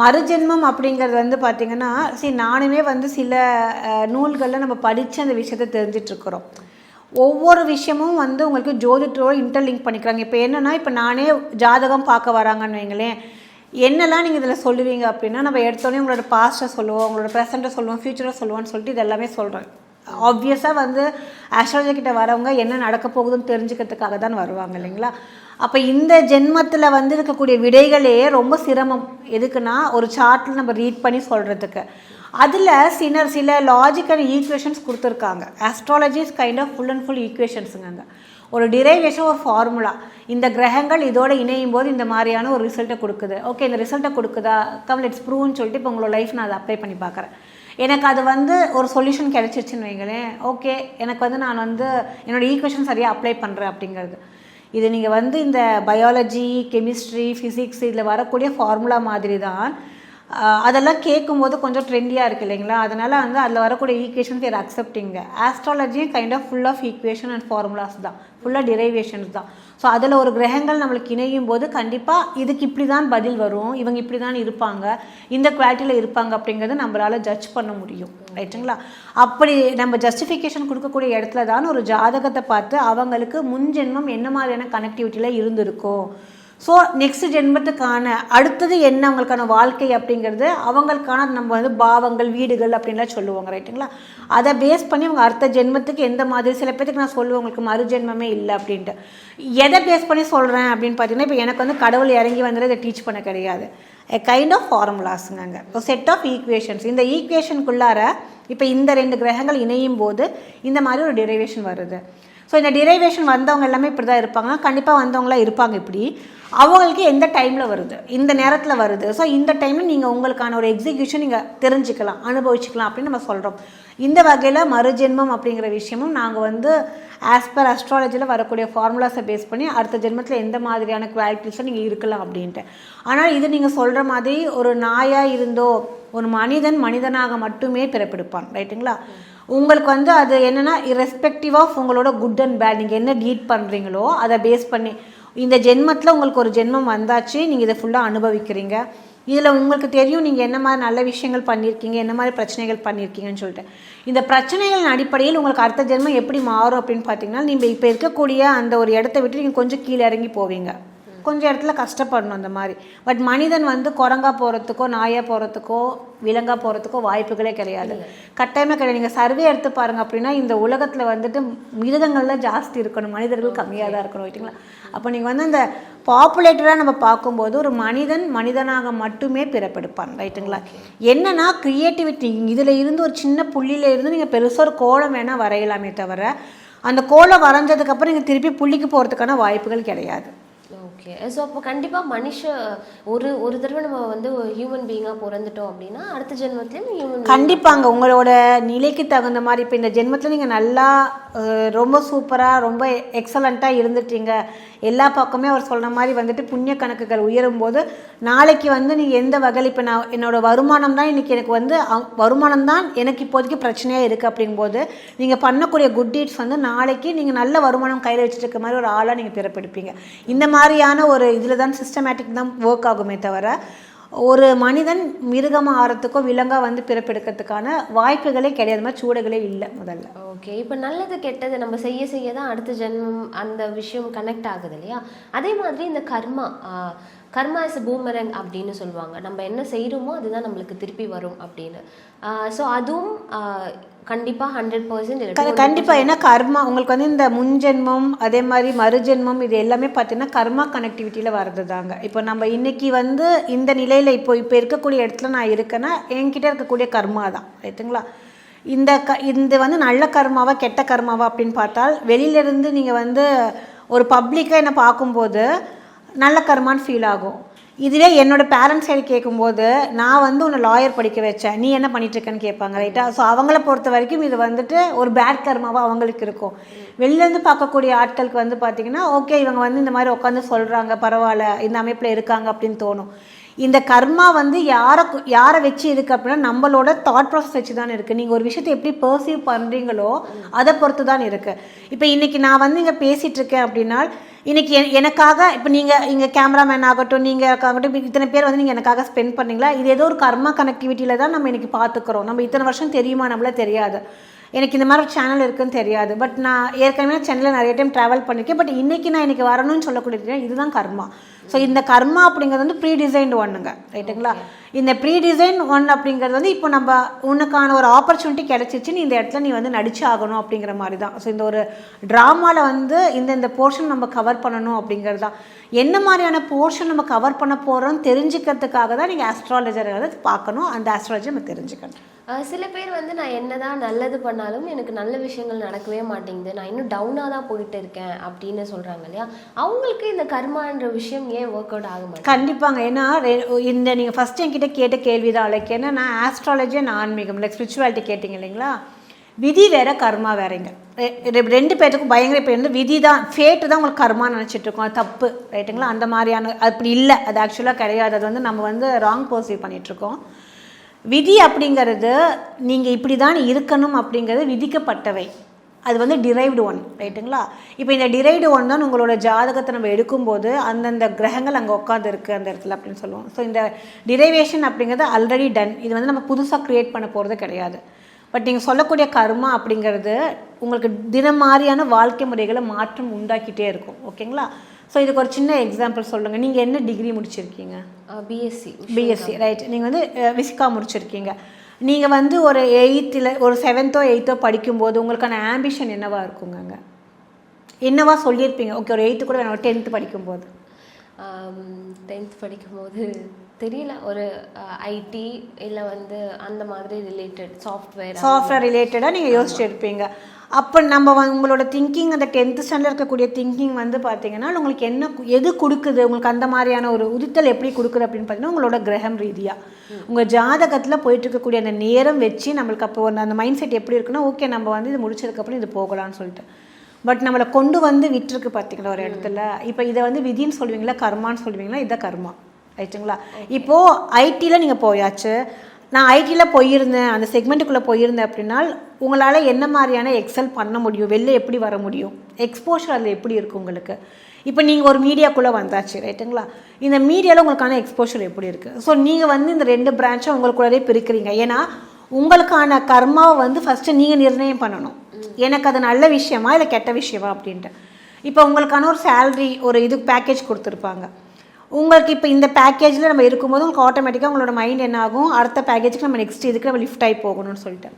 மறுஜென்மம் அப்படிங்கிறது வந்து பார்த்திங்கன்னா சரி நானுமே வந்து சில நூல்களில் நம்ம படித்து அந்த விஷயத்தை தெரிஞ்சிட்ருக்குறோம். ஒவ்வொரு விஷயமும் வந்து உங்களுக்கு ஜோதிடரோட இன்டர்லிங்க் பண்ணிக்கிறாங்க. இப்போ என்னென்னா இப்போ நானே ஜாதகம் பார்க்க வராங்கன்னு வைங்களேன். என்னெல்லாம் நீங்கள் இதில் சொல்லுவீங்க அப்படின்னா நம்ம எடுத்தோடனே உங்களோட பாஸ்ட்டை சொல்லுவோம் உங்களோட ப்ரெசண்ட்டை சொல்லுவோம் ஃப்யூச்சரை சொல்லுவோம்னு சொல்லிட்டு இது எல்லாமே சொல்கிறேன் ஆப்வியஸாக வந்து ஆஸ்ட்ராலஜி கிட்ட வரவங்க என்ன நடக்க போகுதுன்னு தெரிஞ்சுக்கிறதுக்காக தான் வருவாங்க இல்லைங்களா? அப்போ இந்த ஜென்மத்தில் வந்து இருக்கக்கூடிய விடைகளே ரொம்ப சிரமம். எதுக்குன்னா ஒரு சார்ட்டில் நம்ம ரீட் பண்ணி சொல்கிறதுக்கு அதில் சில சில லாஜிக்கல் ஈக்குவேஷன்ஸ் கொடுத்துருக்காங்க. Astrology is kind of full and full ஈக்குவேஷன்ஸுங்க அங்கே. ஒரு டிரைவேஷன் ஒரு ஃபார்முலா இந்த கிரகங்கள் இதோட இணையும் போது இந்த மாதிரியான ஒரு ரிசல்ட்டை கொடுக்குது. ஓகே இந்த ரிசல்ட்டை கொடுக்குதா? கம் லெட்ஸ் ப்ரூவ்னு சொல்லிட்டு இப்போ உங்களோட லைஃப் நான் அதை அப்ளை பண்ணி பார்க்குறேன். எனக்கு அது வந்து ஒரு சொல்யூஷன் கிடைச்சிருச்சுன்னு வைங்களேன். ஓகே எனக்கு வந்து நான் வந்து என்னோட ஈக்குவேஷன் சரியாக அப்ளை பண்ணுறேன் அப்படிங்கிறது. இது நீங்கள் வந்து இந்த பயாலஜி கெமிஸ்ட்ரி ஃபிசிக்ஸ் இதில் வரக்கூடிய ஃபார்முலா மாதிரி தான் அதெல்லாம் கேட்கும்போது கொஞ்சம் ட்ரெண்டியாக இருக்குது இல்லைங்களா? அதனால் வந்து அதில் வரக்கூடிய ஈக்குவேஷன்ஸ் வேறு அக்செப்டிங்க ஆஸ்ட்ராலஜியும் kind of full of equation and formulas தான். ஃபுல்லாக டிரைவேஷன்ஸ் தான். ஸோ அதில் ஒரு கிரகங்கள் நம்மளுக்கு இணையும் போது கண்டிப்பாக இதுக்கு இப்படி தான் பதில் வரும். இவங்க இப்படி தான் இருப்பாங்க. இந்த குவாலிட்டியில் இருப்பாங்க அப்படிங்கிறது நம்மளால் ஜட்ஜ் பண்ண முடியும். ரைட்டுங்களா? அப்படி நம்ம ஜஸ்டிஃபிகேஷன் கொடுக்கக்கூடிய இடத்துல தான் ஒரு ஜாதகத்தை பார்த்து அவங்களுக்கு முன் ஜென்மம் என்ன மாதிரியான கனெக்டிவிட்டியில் இருந்திருக்கும் ஸோ நெக்ஸ்ட் ஜென்மத்துக்கான அடுத்தது என்ன அவங்களுக்கான வாழ்க்கை அப்படிங்கிறது அவங்களுக்கான நம்ம வந்து பாவங்கள் வீடுகள் அப்படின்லாம் சொல்லுவாங்க ரைட்டுங்களா? அதை பேஸ் பண்ணி அவங்க அடுத்த ஜென்மத்துக்கு எந்த மாதிரி சில பேர்த்துக்கு நான் சொல்லுவேன் உங்களுக்கு மறு ஜென்மமே இல்லை அப்படின்ட்டு. எதை பேஸ் பண்ணி சொல்கிறேன் அப்படின்னு பார்த்தீங்கன்னா இப்போ எனக்கு வந்து கடவுள் இறங்கி வந்துட்டு இதை டீச் பண்ண கிடையாது. எ கைண்ட் ஆஃப் ஃபார்முலாஸுங்க இப்போ செட் ஆஃப் ஈக்குவேஷன்ஸ் இந்த ஈக்குவேஷனுக்குள்ளார இப்போ இந்த ரெண்டு கிரகங்கள் இணையும் போது இந்த மாதிரி ஒரு டெரிவேஷன் வருது. ஸோ இந்த டிரைவேஷன் வந்தவங்க எல்லாமே இப்படி தான் இருப்பாங்க. கண்டிப்பாக வந்தவங்களாம் இருப்பாங்க இப்படி. அவங்களுக்கு எந்த டைமில் வருது? இந்த நேரத்தில் வருது. ஸோ இந்த டைமில் நீங்கள் உங்களுக்கான ஒரு எக்ஸிக்யூஷன் நீங்கள் தெரிஞ்சுக்கலாம் அனுபவிச்சுக்கலாம் அப்படின்னு நம்ம சொல்கிறோம் இந்த வகையில் மறுஜென்மம் அப்படிங்கிற விஷயமும் நாங்கள் வந்து ஆஸ் பர் அஸ்ட்ராலஜியில் வரக்கூடிய ஃபார்முலாஸை பேஸ் பண்ணி அடுத்த ஜென்மத்தில் எந்த மாதிரியான குவாலிட்டிஸும் நீங்கள் இருக்கலாம் அப்படின்ட்டு. ஆனால் இது நீங்கள் சொல்கிற மாதிரி ஒரு நாயாக இருந்தோ ஒரு மனிதன் மனிதனாக மட்டுமே பிறப்பெடுப்பான். ரைட்டுங்களா உங்களுக்கு வந்து அது என்னென்னா irrespective ஆஃப் உங்களோட குட் அண்ட் பேட் நீங்கள் என்ன டீட் பண்ணுறீங்களோ அதை பேஸ் பண்ணி இந்த ஜென்மத்தில் உங்களுக்கு ஒரு ஜென்மம் வந்தாச்சு நீங்கள் இதை ஃபுல்லாக அனுபவிக்கிறீங்க. இதில் உங்களுக்கு தெரியும் நீங்கள் என்ன மாதிரி நல்ல விஷயங்கள் பண்ணியிருக்கீங்க என்ன மாதிரி பிரச்சனைகள் பண்ணியிருக்கீங்கன்னு சொல்லிட்டு. இந்த பிரச்சனைகளின் அடிப்படையில் உங்களுக்கு அடுத்த ஜென்மம் எப்படி மாறும் அப்படின்னு பார்த்தீங்கன்னா நீங்கள் இப்போ இருக்கக்கூடிய அந்த ஒரு இடத்த விட்டு நீங்கள் கொஞ்சம் கீழே இறங்கி போவீங்க. கொஞ்சம் இடத்துல கஷ்டப்படணும் அந்த மாதிரி. பட் மனிதன் வந்து குரங்கா போகிறதுக்கோ நாயாக போகிறதுக்கோ விலங்கா போகிறதுக்கோ வாய்ப்புகளே கிடையாது. கட்டாயமாக கிடையாது. நீங்கள் சர்வே எடுத்து பாருங்க அப்படின்னா இந்த உலகத்தில் வந்துட்டு மிருகங்கள்லாம் ஜாஸ்தி இருக்கணும். மனிதர்கள் கம்மியாக தான் இருக்கணும் ரைட்டுங்களா அப்போ நீங்கள் வந்து அந்த பாப்புலேட்டராக நம்ம பார்க்கும்போது ஒரு மனிதன் மனிதனாக மட்டுமே பிறப்பெடுப்பான் ரைட்டுங்களா? என்னன்னா க்ரியேட்டிவிட்டி இதில் இருந்து ஒரு சின்ன புள்ளியில இருந்து நீங்கள் பெருசாக ஒரு கோலம் வேணால் வரையலாமே தவிர அந்த கோலம் வரைஞ்சதுக்கப்புறம் நீங்கள் திருப்பி புள்ளிக்கு போகிறதுக்கான வாய்ப்புகள் கிடையாது. ஓகே ஸோ அப்போ கண்டிப்பாக மனுஷ ஒரு ஒரு தடவை நம்ம வந்து ஹியூமன் பீயிங்காக பிறந்துட்டோம் அப்படின்னா அடுத்த ஜென்மத்திலையும் ஹியூமன் கண்டிப்பாங்க. உங்களோட நிலைக்கு தகுந்த மாதிரி இப்போ இந்த ஜென்மத்தில் நீங்கள் நல்லா ரொம்ப சூப்பராக ரொம்ப எக்ஸலண்ட்டாக இருந்துட்டீங்க. எல்லா பக்கமே அவர் சொன்ன மாதிரி வந்துட்டு புண்ணிய கணக்குகள் உயரும் போது நாளைக்கு வந்து நீங்கள் எந்த வகையில் இப்போ நான் என்னோடய வருமானம் தான் இன்றைக்கி எனக்கு வந்து வருமானம் தான் எனக்கு இப்போதைக்கு பிரச்சனையாக இருக்குது அப்படிங்கும்போது நீங்கள் பண்ணக்கூடிய குட் டீட்ஸ் வந்து நாளைக்கு நீங்கள் நல்ல வருமானம் கையில் வச்சுட்டு இருக்க மாதிரி ஒரு ஆளாக நீங்கள் பிறப்பெடுப்பீங்க. இந்த மாதிரியான ஒரு இதில் தான் சிஸ்டமேட்டிக் தான் ஒர்க் ஆகுமே தவிர ஒரு மனிதன் மிருகமாக ஆகிறதுக்கோ விலங்காக வந்து பிறப்பெடுக்கிறதுக்கான வாய்ப்புகளே கிடையாது. மாதிரி சூடுகளே இல்லை முதல்ல. ஓகே இப்போ நல்லது கெட்டது நம்ம செய்ய செய்ய தான் அடுத்த ஜென்மம் அந்த விஷயம் கனெக்ட் ஆகுது இல்லையா? அதே மாதிரி இந்த கர்மா கர்மா இஸ் பூமரங் அப்படின்னு சொல்லுவாங்க. நம்ம என்ன செய்கிறோமோ அதுதான் நம்மளுக்கு திருப்பி வரும் அப்படின்னு. ஸோ அதுவும் கண்டிப்பாக ஹண்ட்ரட் பர்சன்ட் கண்டிப்பாக ஏன்னா கர்மா உங்களுக்கு வந்து இந்த முன்ஜென்மம் அதே மாதிரி மறுஜென்மம் இது எல்லாமே பார்த்தீங்கன்னா கர்மா கனெக்டிவிட்டியில் வர்றது தாங்க இப்போ நம்ம இன்னைக்கு வந்து இந்த நிலையில் இப்போ இப்போ இருக்கக்கூடிய இடத்துல நான் இருக்கேன்னா என்கிட்ட இருக்கக்கூடிய கர்மா தான். ரைட்டுங்களா? இந்த க இந்த வந்து நல்ல கர்மாவா கெட்ட கர்மாவா அப்படின்னு பார்த்தால் வெளியிலேருந்து நீங்கள் வந்து ஒரு பப்ளிக்காக என்னை பார்க்கும்போது நல்ல கருமான்னு ஃபீல் ஆகும். இதுவே என்னோட பேரண்ட்ஸ் சைடு கேட்கும்போது நான் வந்து உன்னை லாயர் படிக்க வச்சேன். நீ என்ன பண்ணிட்டுருக்கேன்னு கேட்பாங்க ரைட்டா ஸோ அவங்கள பொறுத்த வரைக்கும் இது வந்துட்டு ஒரு பேட் கர்மாவாக அவங்களுக்கு இருக்கும். வெளிலேருந்து பார்க்கக்கூடிய ஆட்களுக்கு வந்து பார்த்திங்கன்னா ஓகே இவங்க வந்து இந்த மாதிரி உட்காந்து சொல்கிறாங்க பரவாயில்ல இந்த அமைப்பில் இருக்காங்க அப்படின்னு தோணும். இந்த கர்மா வந்து யாரை யாரை வச்சு இருக்கு அப்படின்னா நம்மளோட தாட் ப்ராசஸ் வச்சு தான் இருக்குது நீங்கள் ஒரு விஷயத்தை எப்படி பர்சீவ் பண்ணுறீங்களோ அதை பொறுத்து தான் இருக்குது இப்போ இன்றைக்கி நான் வந்து இங்கே பேசிகிட்ருக்கேன் அப்படின்னா இன்றைக்கி எனக்காக இப்போ நீங்கள் இங்கே கேமராமேன் ஆகட்டும் நீங்கள் ஆகட்டும் இத்தனை பேர் வந்து நீங்கள் எனக்காக ஸ்பெண்ட் பண்ணீங்களா? இது ஏதோ ஒரு கர்மா கனெக்டிவிட்டியில் தான் நம்ம இன்றைக்கி பார்த்துக்குறோம். நம்ம இத்தனை வருஷம் தெரியுமா? நம்மள தெரியாது. எனக்கு இந்த மாதிரி ஒரு சேனல் இருக்குன்னு தெரியாது. பட் நான் ஏற்கனவே சென்னையில் நிறைய டைம் ட்ராவல் பண்ணியிருக்கேன் பட் இன்னைக்கு நான் இன்னைக்கு வரணும்னு சொல்லக்கூடிய இதுதான் கர்மா. ஸோ இந்த கர்மா அப்படிங்கிறது வந்து ப்ரீ டிசைன்டு ஒன்றுங்க ரைட்டுங்களா இந்த ப்ரீ டிசைன் ஒன் அப்படிங்கிறது வந்து இப்போ நம்ம உனக்கான ஒரு ஆப்பர்ச்சுனிட்டி கிடைச்சிச்சு நீ இந்த இடத்துல நீ வந்து நடிச்சு ஆகணும் அப்படிங்கிற மாதிரி தான் ஸோ இந்த ஒரு ட்ராமாவில் வந்து இந்த இந்த போர்ஷன் நம்ம கவர் பண்ணணும் அப்படிங்கிறது தான். என்ன மாதிரியான போர்ஷன் நம்ம கவர் பண்ண போகிறோம் தெரிஞ்சுக்கிறதுக்காக தான் நீங்கள் ஆஸ்ட்ராலஜரை பார்க்கணும். அந்த ஆஸ்ட்ராலஜி நம்ம தெரிஞ்சுக்கணும். சில பேர் வந்து நான் என்னதான் நல்லது பண்ணாலும் எனக்கு நல்ல விஷயங்கள் நடக்கவே மாட்டேங்குது. நான் இன்னும் டவுனாக தான் போயிட்டு இருக்கேன் அப்படின்னு சொல்கிறாங்க இல்லையா? அவங்களுக்கு இந்த கர்மான்ற விஷயம் ஏன் ஒர்க் அவுட் ஆக மாட்டேங்குது? கண்டிப்பாங்க. ஏன்னா இந்த நீங்கள் ஃபஸ்ட் என்கிட்ட கேட்ட கேள்வி தான் லைக் நான் ஆஸ்ட்ராலஜி அண்ட் ஆன்மீகம் லைக் ஸ்பிரிச்சுவாலிட்டி கேட்டிங்க இல்லைங்களா? விதி வேற கர்மா வேறங்க. ரெண்டு பேர்த்துக்கும் பயங்கர இப்போ வந்து விதி தான் ஃபேட்டு தான் உங்களுக்கு கர்மா நினச்சிட்டு இருக்கோம். அது தப்பு ரைட்டுங்களா அந்த மாதிரியான அப்படி இல்லை. அது ஆக்சுவலாக கிடையாது. அது வந்து நம்ம வந்து ராங் பர்சீவ் பண்ணிகிட்ருக்கோம் விதி அப்படிங்கிறது நீங்கள் இப்படி தான் இருக்கணும் அப்படிங்கிறது விதிக்கப்பட்டவை. அது வந்து டிரைவ்டு ஒன் ரைட்டுங்களா இப்போ இந்த டிரைவ்டு ஒன் தான் உங்களோட ஜாதகத்தை நம்ம எடுக்கும்போது அந்தந்த கிரகங்கள் அங்கே உட்காந்துருக்கு அந்த இடத்துல அப்படின்னு சொல்லுவோம். ஸோ இந்த டிரைவேஷன் அப்படிங்கிறது ஆல்ரெடி டன் இது வந்து நம்ம புதுசாக க்ரியேட் பண்ண போகிறது கிடையாது. பட் நீங்கள் சொல்லக்கூடிய கர்மா அப்படிங்கிறது உங்களுக்கு தினம் மாதிரியான வாழ்க்கை முறைகளை மாற்றம் உண்டாக்கிட்டே இருக்கும். ஓகேங்களா ஸோ இதுக்கு ஒரு சின்ன எக்ஸாம்பிள் சொல்லுங்கள் நீங்கள் என்ன டிகிரி முடிச்சிருக்கீங்க? பிஎஸ்சி பிஎஸ்சி ரைட் நீங்கள் வந்து விஸ்கா முடிச்சிருக்கீங்க. நீங்கள் வந்து ஒரு எயித்தில் ஒரு செவன்த்தோ எயித்தோ படிக்கும்போது உங்களுக்கான ஆம்பிஷன் என்னவா இருக்குங்க என்னவா சொல்லியிருப்பீங்க? ஓகே ஒரு எயித்து கூட வேணும் டென்த்து படிக்கும்போது. டென்த் படிக்கும்போது தெரியல. ஒரு ஐடி இல்லை வந்து அந்த மாதிரி ரிலேட்டட் சாஃப்ட்வேர் சாஃப்ட்வேர் ரிலேட்டடாக நீங்கள் யோசிச்சு இருப்பீங்க அப்போ நம்ம உங்களோட திங்கிங் அந்த டென்த்து ஸ்டாண்டர்ட் இருக்கக்கூடிய திங்கிங் வந்து பார்த்தீங்கன்னா உங்களுக்கு என்ன எது கொடுக்குது? உங்களுக்கு அந்த மாதிரியான ஒரு உதித்தல் எப்படி கொடுக்குது அப்படின்னு பார்த்தீங்கன்னா உங்களோட கிரகம் ரீதியாக உங்கள் ஜாதகத்தில் போயிட்டு இருக்கக்கூடிய அந்த நேரம் வச்சு நம்மளுக்கு அப்போ அந்த- அந்த மைண்ட் செட் எப்படி இருக்குன்னா ஓகே நம்ம வந்து இது முடிச்சதுக்கப்புறம் இது போகலாம்னு சொல்லிட்டு. பட் நம்மளை கொண்டு வந்து விட்டுருக்கு பார்த்தீங்களா ஒரு இடத்துல. இப்போ இதை வந்து விதின்னு சொல்லுவீங்களா கர்மான்னு சொல்லுவீங்களா இதான் கர்மா. ரைட்டுங்களா இப்போது ஐடியில் நீங்கள் போயாச்சு. நான் ஐடியில் போயிருந்தேன் அந்த செக்மெண்ட்டுக்குள்ளே போயிருந்தேன் அப்படின்னா உங்களால் என்ன மாதிரியான எக்ஸல் பண்ண முடியும்? வெளில எப்படி வர முடியும்? எக்ஸ்போஷர் அதில் எப்படி இருக்கும் உங்களுக்கு? இப்போ நீங்கள் ஒரு மீடியாக்குள்ளே வந்தாச்சு ரைட்டுங்களா? இந்த மீடியாவில் உங்களுக்கான எக்ஸ்போஷர் எப்படி இருக்குது ஸோ நீங்கள் வந்து இந்த ரெண்டு பிரான்ச்சை உங்களுக்குள்ளே பிரிக்கிறீங்க. ஏன்னா உங்களுக்கான கர்மாவை வந்து ஃபஸ்ட்டு நீங்கள் நிர்ணயம் பண்ணணும். எனக்கு அது நல்ல விஷயமா இல்லை கெட்ட விஷயமா அப்படின்ட்டு. இப்போ உங்களுக்கான ஒரு சேல்ரி ஒரு இது பேக்கேஜ் கொடுத்துருப்பாங்க. உங்களுக்கு இப்போ இந்த பேக்கேஜில் நம்ம இருக்கும்போது உங்களுக்கு ஆட்டோமேட்டிக்காக உங்களோட மைண்ட் என்ன ஆகும் அடுத்த பேக்கேஜுக்கு நம்ம நெக்ஸ்ட் இதுக்கு நம்ம லிஃப்ட் ஆகி போகணும்னு சொல்லிட்டு.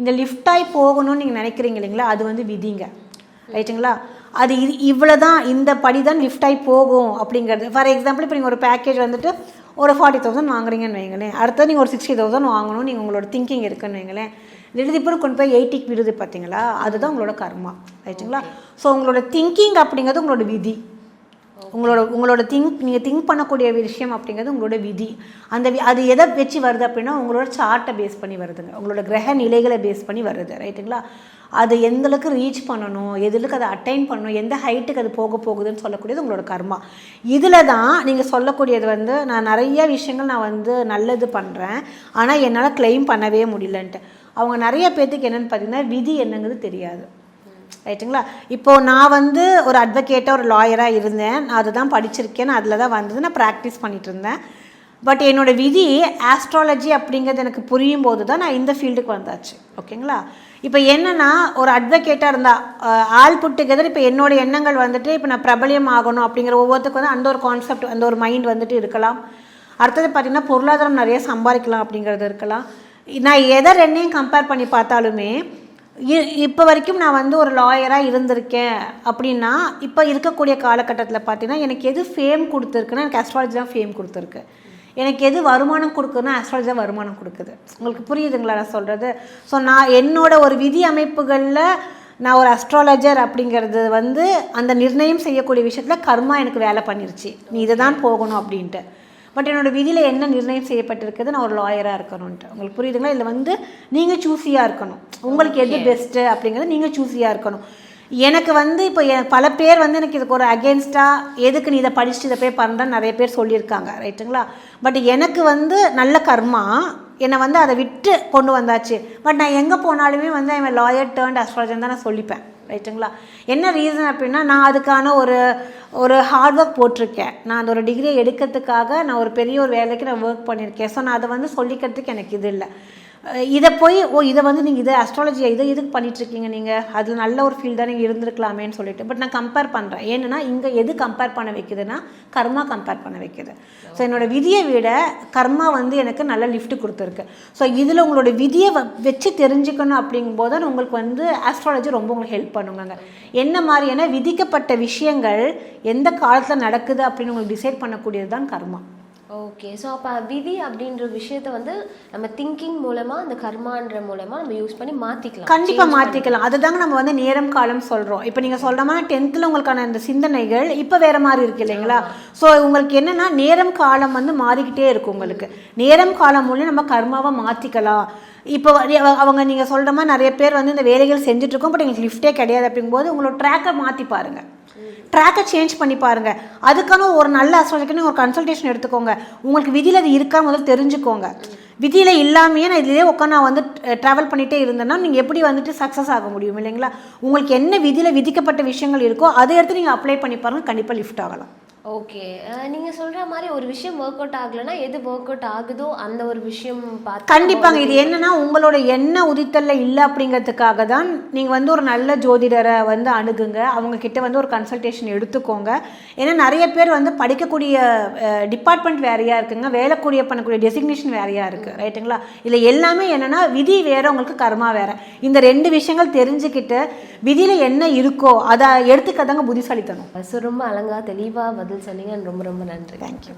இந்த லிஃப்ட் ஆகி போகணும்னு நீங்கள் நினைக்கிறீங்க இல்லைங்களா? அது வந்து விதிங்க. ரைட்டுங்களா? அது இது இவ்வளோ தான் இந்த படி தான் லிஃப்ட் ஆகி போகும் அப்படிங்கிறது. ஃபார் எக்ஸாம்பிள் இப்போ நீங்கள் ஒரு பேக்கேஜ் வந்துட்டு ஒரு ஃபார்ட்டி தௌசண்ட் வாங்குறீங்கன்னு வைங்களேன். அடுத்தது நீங்கள் ஒரு சிக்ஸ்டி தௌசண்ட் வாங்கணும் நீங்கள் உங்களோட திங்கிங் இருக்குன்னு வைங்களேன். எழுதிப்புறம் கொண்டு போய் எயிட்டிக்கு விடுது பார்த்தீங்களா அதுதான் உங்களோட கர்மா. ரைட்டுங்களா? ஸோ உங்களோட திங்கிங் அப்படிங்கிறது உங்களோட விதி. உங்களோட உங்களோட திங்க் நீங்கள் திங்க் பண்ணக்கூடிய விஷயம் அப்படிங்கிறது உங்களோட விதி. அந்த வி- அது எதை வச்சு வருது அப்படின்னா உங்களோட சார்ட்டை பேஸ் பண்ணி வருதுங்க. உங்களோட கிரக நிலைகளை பேஸ் பண்ணி வருது ரைட்டுங்களா அது எந்தளவுக்கு ரீச் பண்ணணும் எதுலுக்கு அதை அட்டைன் பண்ணணும் எந்த ஹைட்டுக்கு அது போக போகுதுன்னு சொல்லக்கூடியது உங்களோட கர்மா. இதில் தான் நீங்கள் சொல்லக்கூடியது வந்து நான் நிறைய விஷயங்கள் நான் வந்து நல்லது பண்ணுறேன் ஆனால் என்னால் கிளைம் பண்ணவே முடியலன்ட்டு. அவங்க நிறைய பேர்த்துக்கு என்னென்னு பார்த்தீங்கன்னா விதி என்னங்கிறது தெரியாது. ரைட்டுங்களா இப்போது நான் வந்து ஒரு அட்வொகேட்டாக ஒரு லாயராக இருந்தேன். நான் அதுதான் படிச்சிருக்கேன். நான் அதில் தான் வந்தது நான் ப்ராக்டிஸ் பண்ணிட்டு இருந்தேன். பட் என்னோட விதி ஆஸ்ட்ராலஜி அப்படிங்கிறது எனக்கு புரியும் போது தான் நான் இந்த ஃபீல்டுக்கு வந்தாச்சு. ஓகேங்களா? இப்போ என்னென்னா ஒரு அட்வொகேட்டாக இருந்தால் ஆல் ஆள் புட் டுகெதர் இப்போ என்னோட எண்ணங்கள் வந்துட்டு இப்போ நான் பிரபலியம் ஆகணும் அப்படிங்கிற ஒவ்வொருத்துக்கும் வந்து அந்த ஒரு கான்செப்ட் அந்த ஒரு மைண்ட் வந்துட்டு இருக்கலாம். அடுத்தது பார்த்திங்கன்னா பொருளாதாரம் நிறைய சம்பாதிக்கலாம் அப்படிங்கிறது இருக்கலாம். நான் எதை ரெண்டையும் கம்பேர் பண்ணி பார்த்தாலுமே இப்போ வரைக்கும் நான் வந்து ஒரு லாயராக இருந்திருக்கேன். அப்படின்னா இப்போ இருக்கக்கூடிய காலகட்டத்தில் பார்த்தீங்கன்னா எனக்கு எது ஃபேம் கொடுத்துருக்குன்னா எனக்கு அஸ்ட்ராலஜி தான் ஃபேம் கொடுத்துருக்கு. எனக்கு எது வருமானம் கொடுக்குதுன்னா அஸ்ட்ராலஜி தான் வருமானம் கொடுக்குது. உங்களுக்கு புரியுதுங்களா நான் சொல்கிறது ஸோ நான் என்னோட ஒரு விதி அமைப்புகளில் நான் ஒரு அஸ்ட்ராலஜர் அப்படிங்கிறது வந்து அந்த நிர்ணயம் செய்யக்கூடிய விஷயத்தில் கர்மா எனக்கு வேலை பண்ணிருச்சு. நீ இதை தான் போகணும் அப்படின்ட்டு. பட் என்னோட விதியில் என்ன நிர்ணயம் செய்யப்பட்டிருக்குது நான் ஒரு லாயராக இருக்கணும்ன்ட்டு உங்களுக்கு புரியுதுங்களா? இதில் வந்து நீங்கள் சூஸியாக இருக்கணும். உங்களுக்கு எது பெஸ்ட்டு அப்படிங்கிறது நீங்கள் சூஸியாக இருக்கணும். எனக்கு வந்து இப்போ பல பேர் வந்து எனக்கு இதுக்கு ஒரு அகேன்ஸ்டாக எதுக்கு நீ இதை படிச்சுட்டு இதை போய் பண்ணுறேன்னு நிறைய பேர் சொல்லியிருக்காங்க ரைட்டுங்களா பட் எனக்கு வந்து நல்ல கர்மா என்னை வந்து அதை விட்டு கொண்டு வந்தாச்சு. பட் நான் எங்கே போனாலுமே வந்து அவன் லாயர் டேர்ன்ட் அஸ்ட்ராலஜன் தான் நான் சொல்லிப்பேன். ரைட்டுங்களா என்ன ரீசன் அப்படின்னா நான் அதுக்கான ஒரு ஒரு ஹார்ட் ஒர்க் போட்டிருக்கேன். நான் அந்த ஒரு டிகிரியை எடுக்கிறதுக்காக நான் ஒரு பெரிய ஒரு வேலைக்கு நான் ஒர்க் பண்ணியிருக்கேன். ஸோ நான் அதை வந்து சொல்லிக்கிறதுக்கு எனக்கு இது இல்லை. இதை போய் ஓ இதை வந்து நீங்கள் இதை அஸ்ட்ராலஜியை இதை எதுக்கு பண்ணிட்டு இருக்கீங்க நீங்கள் அதில் நல்ல ஒரு ஃபீல்டாக நீங்கள் இருந்திருக்கலாமேன்னு சொல்லிட்டு. பட் நான் கம்பேர் பண்ணுறேன் ஏன்னா இங்கே எது கம்பேர் பண்ண வைக்குதுன்னா கர்மா கம்பேர் பண்ண வைக்குது. ஸோ என்னோட விதியை விட கர்மா வந்து எனக்கு நல்ல லிஃப்ட் கொடுத்துருக்கு. ஸோ இதில் உங்களோட விதியை வ- வச்சு தெரிஞ்சுக்கணும் அப்படிங்கும்போது தான் உங்களுக்கு வந்து ஆஸ்ட்ராலஜி ரொம்ப உங்களுக்கு ஹெல்ப் பண்ணுங்க. என்ன மாதிரியான விதிக்கப்பட்ட விஷயங்கள் எந்த காலத்தில் நடக்குது அப்படின்னு உங்களுக்கு டிசைட் பண்ணக்கூடியது தான் கர்மா. ஓகே ஸோ அப்போ விதி அப்படின்ற விஷயத்த வந்து நம்ம திங்கிங் மூலமா அந்த கர்மான்ற மூலமா நம்ம யூஸ் பண்ணி மாத்திக்கலாம். கண்டிப்பா மாத்திக்கலாம். அதுதாங்க நம்ம வந்து நேரம் காலம் சொல்றோம். இப்போ நீங்க சொல்ற மாதிரி டென்த்தில் உங்களுக்கான இந்த சிந்தனைகள் இப்போ வேற மாதிரி இருக்கு இல்லைங்களா? ஸோ உங்களுக்கு என்னன்னா நேரம் காலம் வந்து மாறிக்கிட்டே இருக்கும் உங்களுக்கு. நேரம் காலம் மூலியம் நம்ம கர்மாவை மாத்திக்கலாம். இப்போ அவங்க நீங்க சொல்ற மாதிரி நிறைய பேர் வந்து இந்த வேலைகள் செஞ்சுட்டு இருக்கோம் பட் எங்களுக்கு லிஃப்டே கிடையாது அப்படிங்கும்போது உங்களோட ட்ராக்கை மாத்தி பாருங்க. ட்ராக்கை சேஞ்ச் பண்ணி பாருங்க. அதுக்கான ஒரு நல்ல அஸ்ட்ராலஜிக்கு ஒரு கன்சல்டேஷன் எடுத்துக்கோங்க. உங்களுக்கு விதியில் அது இருக்கா முதல்ல தெரிஞ்சுக்கோங்க. விதியில் இல்லாமையே நான் இதிலே உட்காந்து நான் வந்து ட்ராவல் பண்ணிகிட்டே இருந்தேன்னா நீங்கள் எப்படி வந்துட்டு சக்ஸஸ் ஆக முடியும் இல்லைங்களா? உங்களுக்கு என்ன விதியில் விதிக்கப்பட்ட விஷயங்கள் இருக்கோ அதை எடுத்து நீங்கள் அப்ளை பண்ணி பாருங்க. கண்டிப்பாக லிஃப்ட் ஆகலாம். ஓகே நீங்க சொல்ற மாதிரி ஒரு விஷயம் ஒர்க் அவுட் ஆகலைன்னா எது ஒர்க் அவுட் ஆகுதோ அந்த ஒரு விஷயம் பார்த்து கண்டிப்பாங்க. இது என்னன்னா உங்களோட எண்ண உதித்தல்ல இல்லை அப்படிங்கிறதுக்காக தான் நீங்கள் வந்து ஒரு நல்ல ஜோதிடரை வந்து அணுகுங்க. அவங்க கிட்ட வந்து ஒரு கன்சல்டேஷன் எடுத்துக்கோங்க. ஏன்னா நிறைய பேர் வந்து படிக்கக்கூடிய டிபார்ட்மெண்ட் வேறையா இருக்குங்க. வேலைக்கூடிய பண்ணக்கூடிய டெசிக்னேஷன் வேறையா இருக்கு. ரைட்டுங்களா இதில் எல்லாமே என்னன்னா விதி வேற உங்களுக்கு கர்மா வேற. இந்த ரெண்டு விஷயங்கள் தெரிஞ்சுக்கிட்டு விதியில என்ன இருக்கோ அதை எடுத்துக்கதாங்க புத்திசாலித்தனம். ஸோ ரொம்ப அழகா தெளிவா பதில் சொன்னீங்க. ரொம்ப ரொம்ப நன்றி. தேங்க்யூ